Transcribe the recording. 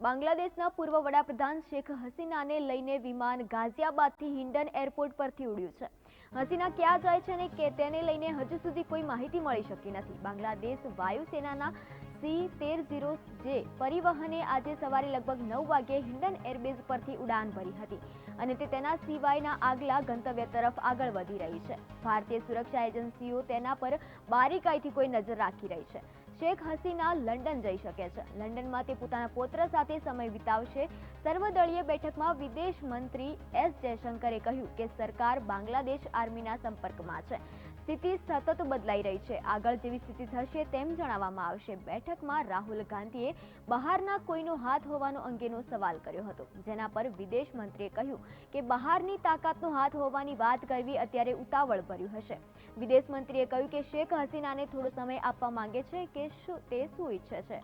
બાંગ્લાદેશના પૂર્વ વડાપ્રધાન શેખ હસીનાને લઈને વિમાન ગાઝિયાબાદથી હિન્ડન એરપોર્ટ પરથી ઉડ્યું છે. હસીના ક્યાં જાય છે અને કે તેને લઈને હજુ સુધી કોઈ માહિતી મળી શકી નથી. બાંગ્લાદેશ વાયુસેનાના સી તેર ઝીરો જે પરિવહને આજે સવારે લગભગ નવ વાગ્યે હિન્ડન એરબેઝ પરથી ઉડાન ભરી હતી અને તે તેના સિવાયના આગલા ગંતવ્ય તરફ આગળ વધી રહી છે. ભારતીય સુરક્ષા એજન્સીઓ તેના પર બારીકાઈથી કોઈ નજર રાખી રહી છે. શેખ હસીના લંડન જઈ શકે છે. લંડનમાં તે પોતાના પુત્ર સાથે સમય વિતાવશે. સર્વદળીય બેઠકમાં વિદેશ મંત્રી એસ જયશંકરે કહ્યું કે સરકાર બાંગ્લાદેશ આર્મીના સંપર્કમાં છે. સ્થિતિ સતત બદલાઈ રહી છે. આગળ જેવી સ્થિતિ થશે તેમ જણાવવામાં આવશે. બેઠકમાં રાહુલ ગાંધીએ બહારના કોઈનો હાથ હોવાનો અંગેનો સવાલ કર્યો હતો. જેના પર વિદેશ મંત્રીએ કહ્યું કે બહારની તાકાતનો હાથ હોવાની વાત કરવી અત્યારે ઉતાવળ ભર્યું હશે. વિદેશ મંત્રીએ કહ્યું કે શેખ હસીનાને થોડો સમય આપવા માંગે છે કે શું તે શું ઈચ્છે છે?